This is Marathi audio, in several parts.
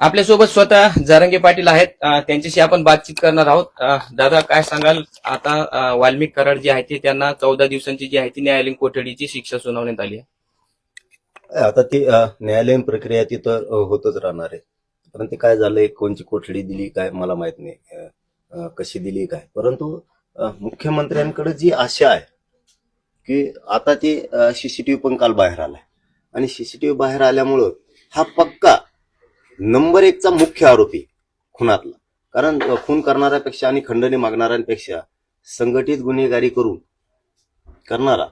आपल्यासोबत स्वतः जारंगे पाटील आहेत. त्यांच्याशी आपण बातचीत करणार आहोत. दादा काय सांगाल? आता वाल्मिक कराड जे आहे ते त्यांना चौदा दिवसांची जी आहे ती न्यायालयीन कोठडीची शिक्षा सुनावण्यात आली आहे. आता ती न्यायालयीन प्रक्रिया ती तर होतच राहणार आहे. परंतु काय झालंय कोणची कोठडी दिली काय मला माहीत नाही. कशी दिली काय? परंतु मुख्यमंत्र्यांकडे जी आशा आहे की आता ते सीसीटीव्ही पण काल बाहेर आलाय. आणि सीसीटीव्ही बाहेर आल्यामुळं हा पक्का नंबर एकचा मुख्य आरोपी खुनातला. कारण खून करणाऱ्यापेक्षा आणि खंडणी मागणाऱ्यांपेक्षा संघटित गुन्हेगारी करून करणारा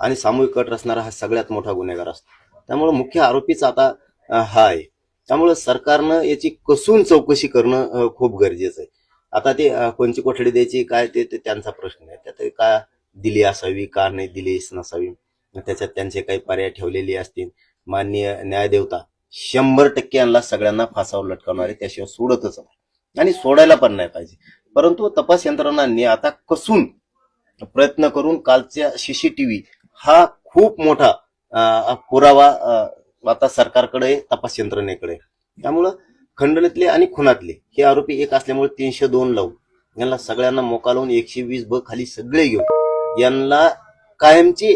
आणि सामूहिक कट रचणारा हा सगळ्यात मोठा गुन्हेगार असतो. त्यामुळे मुख्य आरोपीच आता हा आहे. त्यामुळे सरकारनं याची कसून चौकशी करणं खूप गरजेचं आहे. आता ते कोणची कोठडी द्यायची काय ते ते त्यांचा प्रश्न आहे. त्यात का दिली असावी का नाही दिली नसावी? त्याच्यात त्यांचे काही पर्याय ठेवलेले असतील. माननीय न्यायदेवता शंभर टक्के यांना सगळ्यांना फासावर लटकवणार आहे त्याशिवाय सोडतच नाही. आणि सोडायला पण नाही पाहिजे. परंतु तपास यंत्रणांनी आता कसून प्रयत्न करून कालच्या सीसीटीव्ही हा खूप मोठा पुरावा आता सरकारकडे तपास यंत्रणेकडे. त्यामुळं खंडणीतले आणि खुनातले हे आरोपी एक असल्यामुळे तीनशे दोन लावून यांना सगळ्यांना मोका लावून एकशे वीस ब खाली सगळे घेऊन यांना कायमची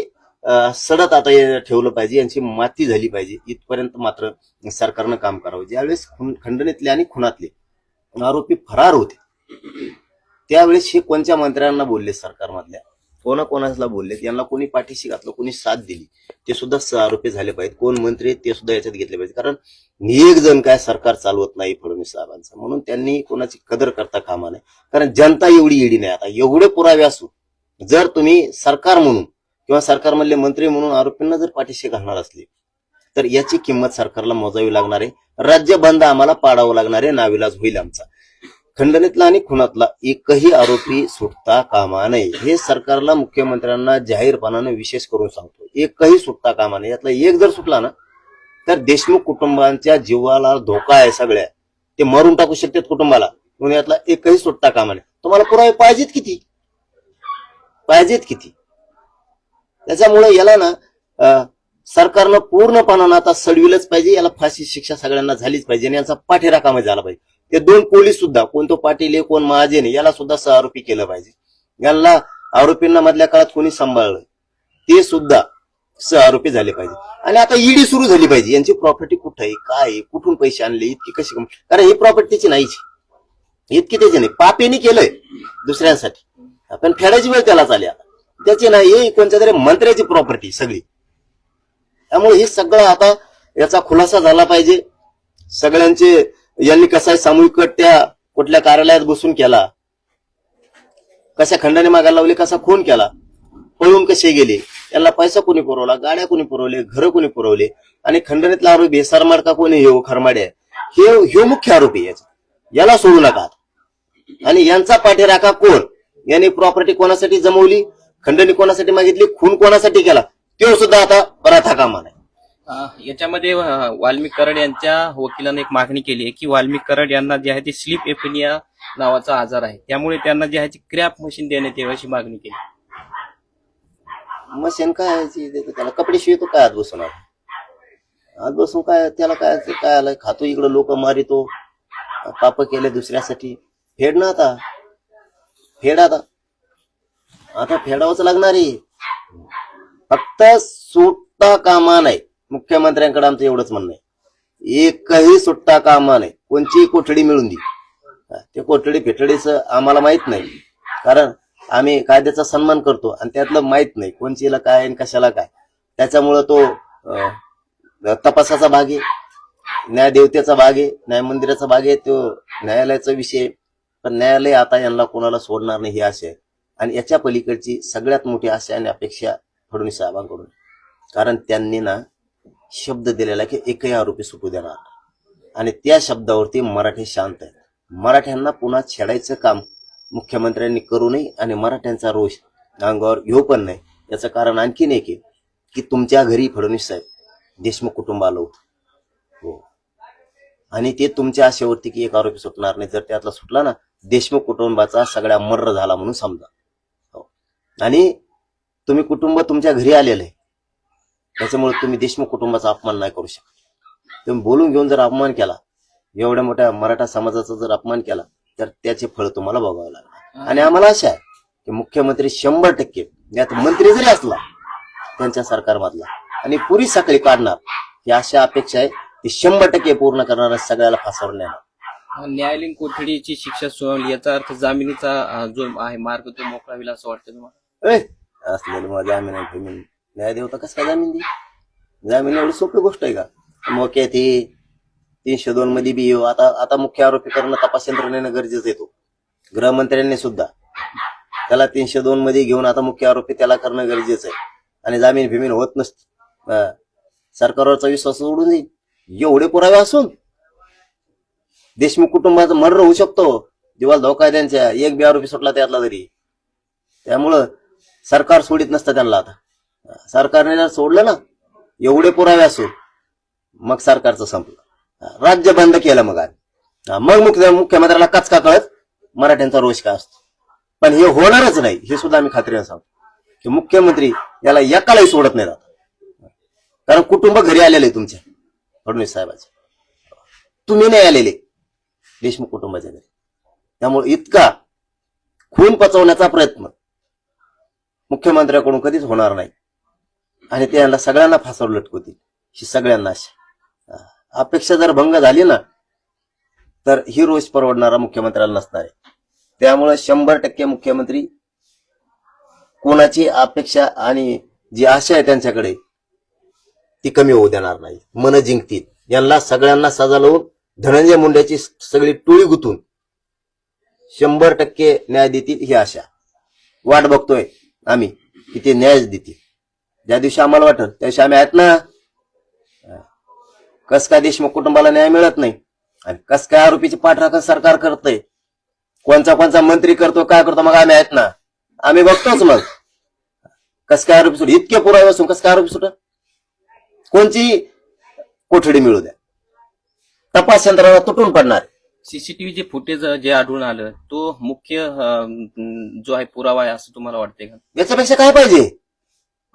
सडत आता ठेवलं पाहिजे यांची माती झाली पाहिजे. इथपर्यंत मात्र सरकारनं काम करावं. ज्यावेळेस खंडणीतले आणि खुनातले आरोपी फरार होते त्यावेळेस हे कोणत्या मंत्र्यांना बोलले सरकारमधल्या? कोणा कोणाला बोलले? यांना कोणी पाठीशी घातलं कोणी साथ दिली? ते सुद्धा आरोपी झाले पाहिजेत. कोण मंत्री ते सुद्धा याच्यात घेतले पाहिजे कारण एक जण काय सरकार चालवत नाही फडणवीस साहेबांचं. म्हणून त्यांनी कोणाची कदर करता कामा नाही कारण जनता एवढी येडी नाही. आता एवढे पुरावे असून जर तुम्ही सरकार म्हणून किंवा सरकारमधले मंत्री म्हणून आरोपींना जर पाठीशी घालणार असले तर याची किंमत सरकारला मोजावी लागणार आहे. राज्य बंद आम्हाला पाडावं लागणार आहे नाविलाज होईल आमचा. खंडणीतला आणि खुनातला एकही आरोपी सुटता कामा नये. हे सरकारला मुख्यमंत्र्यांना जाहीरपणाने विशेष करून सांगतो. एकही सुटता कामा नये. यातला एक जर सुटला ना तर देशमुख कुटुंबांच्या जीवाला धोका आहे सगळ्या. ते मरून टाकू शकतात कुटुंबाला. म्हणून यातला एकही सुटता कामा नये. तुम्हाला पुरावे पाहिजेत किती? पाहिजेत किती? त्याच्यामुळे याला ना सरकारनं पूर्णपणानं आता सडविलंच पाहिजे याला फाशी शिक्षा सगळ्यांना झालीच पाहिजे आणि याचा पाठीराखा झाला पाहिजे. ते दोन पोलीस सुद्धा कोण तो पाटील कोण महाजन याला सुद्धा सहआरोपी केलं पाहिजे. यांना आरोपींना मधल्या काळात कोणी सांभाळलं? ते सुद्धा सहआरोपी झाले पाहिजे. आणि आता ईडी सुरू झाली पाहिजे. यांची प्रॉपर्टी कुठं आहे? काय आहे? कुठून पैसे आणले? इतकी कशी कमी कारण ही प्रॉपर्टी त्याची नाहीच इतकी त्याची नाही. पापेनी केलंय दुसऱ्यांसाठी. आपण फेडायची वेळ त्याला चाली आता. त्याची नाही हे कोणत्या तरी मंत्र्याची प्रॉपर्टी सगळी. त्यामुळे हे सगळं आता याचा खुलासा झाला पाहिजे. सगळ्यांचे यांनी कसा सामूहिक त्या कुठल्या कार्यालयात बसून केला? कशा खंडाने मागायला लावले कसा खून केला? पळून कसे गेले? यांना पैसा कोणी पुरवला? गाड्या कोणी पुरवले? घर कोणी पुरवले? आणि खंडणीतला आरोपी सरमाडका कोणी? हे खरमाड्या हे हे मुख्य आरोपी याचा याला सोडू नका. आणि यांचा पाठीराखा कोण? यांनी प्रॉपर्टी कोणासाठी जमवली? खंडणी कोणासाठी मागितली? खून कोणासाठी केला? तो सुद्धा आता बराच कामा नाही याच्यामध्ये वाल्मिक कराड यांच्या वकिलांनी एक मागणी केली आहे की वाल्मिक कराड यांना जे आहे ते स्लीप एपिनिया नावाचा आजार आहे. त्यामुळे त्यांना जे आहे ते क्रॅप मशीन देण्यात यावी अशी मागणी केली. मशीन काय देतो त्याला? कपडे शिवतो काय आत बसून? आत बसून काय त्याला काय काय आलं खातो इकडं लोक मारितो. पाप केले दुसऱ्यासाठी. फेड ना आता. फेड आता. आता फेडावंच लागणार आहे. फक्त सुट्टा कामा नाही. मुख्यमंत्र्यांकडे आमचं एवढंच म्हणणं आहे. एकही सुट्टा कामा नाही. कोणची कोठडी मिळून दे. ते कोठडी फेटडीच आम्हाला माहीत नाही. कारण आम्ही कायद्याचा सन्मान करतो आणि त्यातलं माहीत नाही कोणचीला काय आणि कशाला काय. त्याच्यामुळं तो तपासाचा भाग आहे. न्यायदेवतेचा भाग आहे. न्यायमंदिराचा भाग आहे. तो न्यायालयाचा विषय आहे. पण न्यायालय आता यांना कोणाला सोडणार नाही ही आशा आहे. आणि याच्या पलीकडची सगळ्यात मोठी आशा आणि अपेक्षा फडणवीस साहेबांकडून. कारण त्यांनी ना शब्द दिलेला की एकही आरोपी सुटू देणार. आणि त्या शब्दावरती मराठी शांत आहेत. मराठ्यांना पुन्हा छेडायचं काम मुख्यमंत्र्यांनी करू नये आणि मराठ्यांचा रोष अंगावर घेऊ पण नाही याचं कारण आणखीन एक आहे की तुमच्या घरी फडणवीस साहेब देशमुख कुटुंब आलं होतं. हो. आणि ते तुमच्या आशेवरती की एक आरोपी सुटणार नाही. जर त्यातला सुटला ना देशमुख कुटुंबाचा सगळ्या मर्र झाला म्हणून समजा. आणि तुम्ही कुटुंब तुमच्या घरी आलेलं. आहे त्याच्यामुळे तुम्ही देशमुख कुटुंबाचा अपमान नाही करू शकत. तुम्ही बोलून घेऊन जर अपमान केला एवढ्या मोठ्या मराठा समाजाचा जर अपमान केला तर त्याचे फळ तुम्हाला बघावं लागणार. आणि आम्हाला आशा आहे की मुख्यमंत्री शंभर टक्के यात मंत्री जरी असला त्यांच्या सरकारमधला आणि पुरी साखळी काढणार ही अशा अपेक्षा आहे ती शंभर टक्के पूर्ण करणार सगळ्याला फासावर नेणार. न्यायालयीन कोठडीची शिक्षा सुनावली याचा अर्थ जामिनीचा जो आहे मार्ग तो मोकळा होईल असं वाटतं तुम्हाला? असलेलं मग जामीन आहे फेमीन न्याय देवता कसं काय जामीन दे जामीन एवढी सोपी गोष्ट आहे का? मोक्यात हे तीनशे दोन मध्ये बी येऊ. आता आता मुख्य आरोपी करणं तपास यंत्रणेनं गरजेचं येतो गृहमंत्र्यांनी सुद्धा. त्याला तीनशे दोन मध्ये घेऊन आता मुख्य आरोपी त्याला करणं गरजेचं आहे. आणि जामीन फिमीन होत नसत सरकारवरचा विश्वास उडून जाईल. एवढे पुरावे असून देशमुख कुटुंबाचं मर्डर होऊ शकतो. दिवाल धोका त्यांच्या एक बी आरोपी सुटला त्यातला तरी. त्यामुळं सरकार सोडित नसतं त्यांना आता. सरकारने जर सोडलं ना एवढे पुरावे असून मग सरकारचं संपलं. राज्य बंद केलं मग आम्ही. मग मुख्य मुख्यमंत्र्याला कचका कळत मराठ्यांचा रोष काय असतो? पण हे होणारच नाही हे सुद्धा आम्ही खात्रीने सांगतो. की मुख्यमंत्री याला एकालाही सोडत नाही जात कारण कुटुंब घरी आलेले तुमच्या फडणवीस साहेबाचे. तुम्ही नाही आलेले देशमुख कुटुंबाच्या घरी. त्यामुळे इतका खून पचवण्याचा प्रयत्न मुख्यमंत्र्याकडून कधीच होणार नाही. आणि ते यांना सगळ्यांना फासावर लटकवतील ही सगळ्यांना आशा अपेक्षा जर भंग झाली ना तर ही रोज परवडणारा मुख्यमंत्र्याला नसणार आहे. त्यामुळे शंभर टक्के मुख्यमंत्री कोणाची अपेक्षा आणि जी आशा आहे त्यांच्याकडे ती कमी होऊ देणार नाही. मन जिंकतील. यांना सगळ्यांना सजा लावून धनंजय मुंड्याची सगळी टोळी गुतून शंभर टक्के न्याय देतील ही आशा. वाट बघतोय. आम्ही की ते न्यायच देतील. ज्या दिवशी आम्हाला वाटत त्या दिवशी आम्ही आहेत ना. कस काय देशमुख कुटुंबाला न्याय मिळत नाही? आणि कस काय आरोपीची पाठराखण सरकार करतय कोणचा कोणचा मंत्री करतो काय करतो मग आम्ही आहेत ना. आम्ही बघतोच मग. कस काय आरोपी सुट इतके पुरावे असून कस काय आरोपी सुट कोणची कोठडी मिळू द्या? तपास यंत्रणा तुटून पडणार. सीसीटीव्ही जे फुटेज जे आढळून आलं तो मुख्य जो आहे पुरावा आहे असं तुम्हाला वाटतंय का? याच्यापेक्षा काय पाहिजे?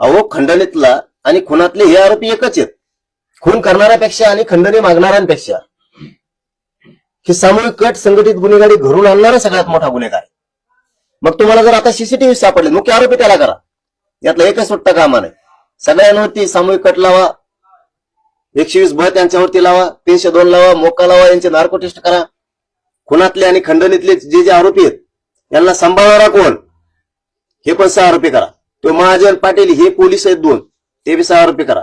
अहो खंडणीतला आणि खुनातले हे आरोपी एकच आहेत. खून करणाऱ्यापेक्षा आणि खंडणी मागणाऱ्यांपेक्षा. हे सामूहिक कट संघटित गुन्हेगारी घरून आणणारा सगळ्यात मोठा गुन्हेगार मग तुम्हाला जर आता सीसीटीव्ही सापडले मुख्य आरोपी त्याला करा. यातला एकच सुट्टा कामा नाही सगळ्यांवरती सामूहिक कट लावा. एकशे वीस भर त्यांच्यावरती लावा तीनशे दोन लावा मोका लावा यांचे नार्को टेस्ट करा. खुनातले आणि खंडणीतले जे जे आरोपी आहेत यांना सांभाळणारा कोण? हे पण सहा आरोपी करा. तो महाजन पाटील हे पोलीस आहेत दोन ते बी सहा आरोपी करा.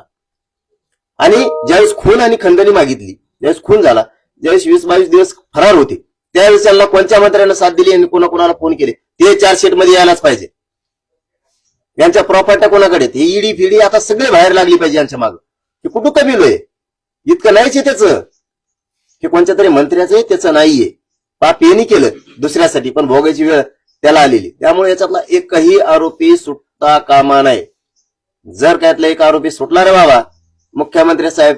आणि ज्यावेळेस खून आणि खंडणी मागितली ज्यावेळेस खून झाला ज्यावेळेस वीस बावीस दिवस फरार होते त्यावेळेस त्यांना कोणत्या मंत्र्यांना साथ दिली आणि कोणाकोणाला फोन केले? ते चार्जशीटमध्ये यायलाच पाहिजे. यांच्या प्रॉपर्ट्या कोणाकडे आहेत? ईडी फिडी आता सगळे बाहेर लागली पाहिजे यांच्या माग. हे कुठं कमी इतकं नाहीच आहे त्याचं. हे कोणत्या तरी मंत्र्याचं आहे त्याचं नाहीये. पाप यांनी केलं. दुसऱ्यासाठी पण भोगायची वेळ त्याला आलेली. त्यामुळे याच्यातला एकही आरोपी सुटता कामा नाही जर त्यातला एक आरोपी सुटला रे बाबा मुख्यमंत्री साहेब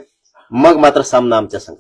मग मात्र सामना आमच्या संघ